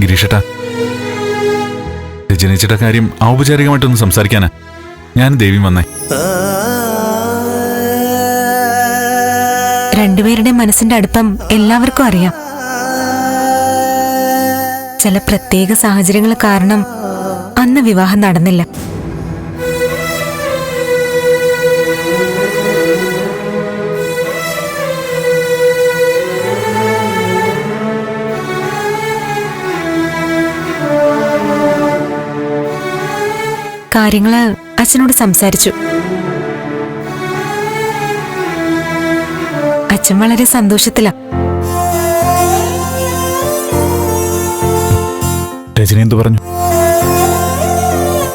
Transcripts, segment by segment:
ഗിരീഷേട്ടാ. രജനിച്ചിട്ട കാര്യം ഔപചാരികമായിട്ടൊന്ന് സംസാരിക്കാനാ. ഞാൻ ദേവി വന്നേ. രണ്ടുപേരുടെ മനസ്സിന്റെ അടുപ്പം എല്ലാവർക്കും അറിയാം. ചില പ്രത്യേക സാഹചര്യങ്ങൾ കാരണം അന്ന് വിവാഹം നടന്നില്ല. കാര്യങ്ങൾ അച്ഛനോട് സംസാരിച്ചു. അച്ഛൻ വളരെ സന്തോഷത്തിലാ. രജനി എന്തു പറഞ്ഞു?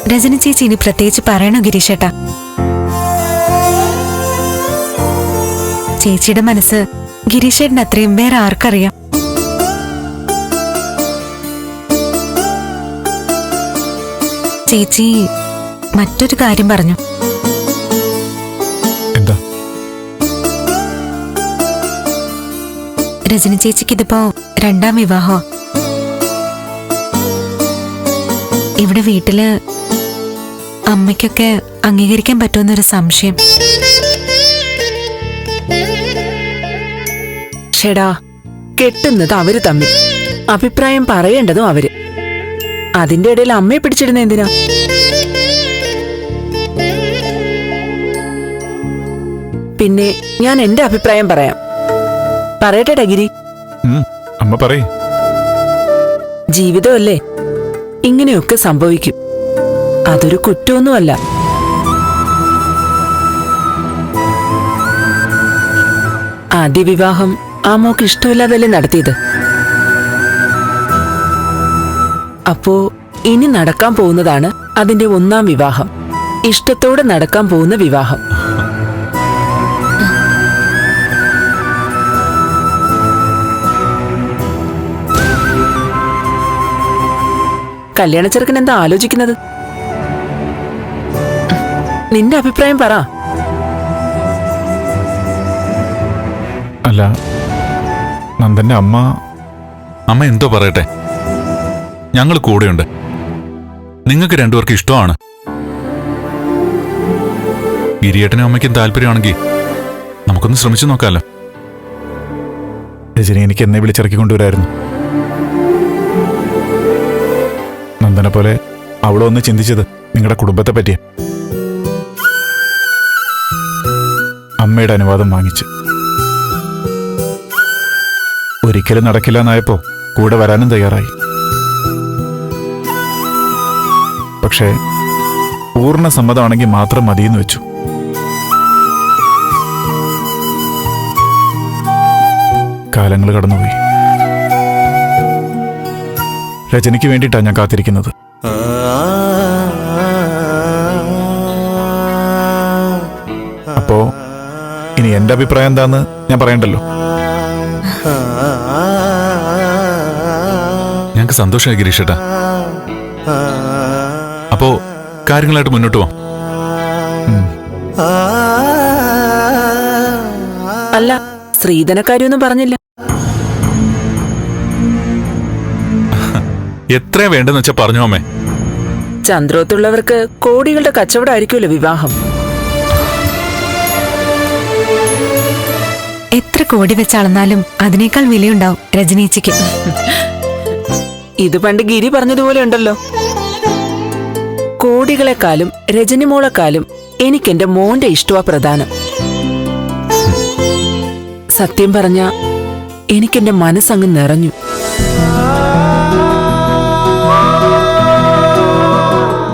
രജനി ചേച്ചി ഇനി പ്രത്യേകിച്ച് പറയണോ ഗിരീഷേട്ടാ? ചേച്ചിയുടെ മനസ്സ് ഗിരീഷേട്ടൻ അത്രയും വേറെ ആർക്കറിയാം? ചേച്ചി മറ്റൊരു കാര്യം പറഞ്ഞു. എന്താ? രജനി ചേച്ചിക്ക് ഇതിപ്പോ രണ്ടാം വിവാഹോ? ഇവിടെ വീട്ടിൽ അമ്മയ്ക്കൊക്കെ അംഗീകരിക്കാൻ പറ്റുമെന്നൊരു സംശയം. ഷെടാ കെട്ടുന്നത് അവർ തമ്മിൽ. അഭിപ്രായം പറയേണ്ടതും അവർ. അതിന്റെ ഇടയിൽ അമ്മയെ പിടിച്ചിടുന്ന എന്തിനാ? പിന്നെ ഞാൻ എന്റെ അഭിപ്രായം പറയാം. പറയട്ടെ ഡഗിരി അമ്മ പറയേ. ജീവിതമല്ലേ? ഇങ്ങനെയൊക്കെ സംഭവിക്കും. അതൊരു കുറ്റമൊന്നുമല്ല. ആദ്യ വിവാഹം ആ മോക്ക് ഇഷ്ടമില്ലാതല്ലേ നടത്തിയത്. അപ്പോ ഇനി നടക്കാൻ പോകുന്നതാണ് അതിന്റെ ഒന്നാം വിവാഹം. ഇഷ്ടത്തോടെ നടക്കാൻ പോകുന്ന വിവാഹം. കല്യാണ ചെറുക്കൻ എന്താ ആലോചിക്കുന്നത്? നിന്റെ അഭിപ്രായം പറ. അല്ല നന്ദന്റെ അമ്മ അമ്മ എന്തോ പറയട്ടെ? ഞങ്ങൾ കൂടെയുണ്ട്. നിങ്ങൾക്ക് രണ്ടുപേർക്ക് ഇഷ്ടമാണ്. ഗിരിയേട്ടനും അമ്മയ്ക്കും താല്പര്യമാണെങ്കിൽ നമുക്കൊന്ന് ശ്രമിച്ചു നോക്കാമല്ലോ രജനി എനിക്ക് എന്നെ വിളിച്ചിറക്കി കൊണ്ടുവരായിരുന്നു നന്ദനെ പോലെ അവളെ ഒന്ന് ചിന്തിച്ചത് നിങ്ങളുടെ കുടുംബത്തെ പറ്റിയ. അമ്മയുടെ അനുവാദം വാങ്ങിച്ചു. ഒരിക്കലും നടക്കില്ല എന്നായപ്പോ കൂടെ വരാനും തയ്യാറായി. പക്ഷേ പൂർണ സമ്മതമാണെങ്കിൽ മാത്രം മതിയെന്ന് വെച്ചു. കാലങ്ങൾ കടന്നുപോയി. രചനയ്ക്ക് വേണ്ടിയിട്ടാണ് ഞാൻ കാത്തിരിക്കുന്നത്. അപ്പോ ഇനി എന്റെ അഭിപ്രായം എന്താന്ന് ഞാൻ പറയണ്ടല്ലോ. ഞങ്ങൾക്ക് സന്തോഷമായി ഗിരീഷേട്ടാ. അപ്പോ കാര്യങ്ങളായിട്ട് മുന്നോട്ട് പോവാം. അല്ല സ്ത്രീധനക്കാരിയൊന്നും പറഞ്ഞില്ല. എത്രയാ വേണ്ടെന്ന് വെച്ചാ പറഞ്ഞു അമ്മേ? ചന്ദ്രോത്തുള്ളവർക്ക് കോടികളുടെ കച്ചവടമായിരിക്കുമല്ലോ വിവാഹം. എത്ര കോടി വെച്ചളന്നാലും അതിനേക്കാൾ വിലയുണ്ടാവും രജനീച്ചിക്ക് ഇത് പണ്ട് ഗിരി പറഞ്ഞതുപോലെ ഉണ്ടല്ലോ. കോടികളെക്കാളും രജനിമോളെക്കാളും എനിക്കെന്റെ മോന്റെ ഇഷ്ടമാ പ്രധാനം. സത്യം പറഞ്ഞ എനിക്കെന്റെ മനസ്സങ്ങ് നിറഞ്ഞു.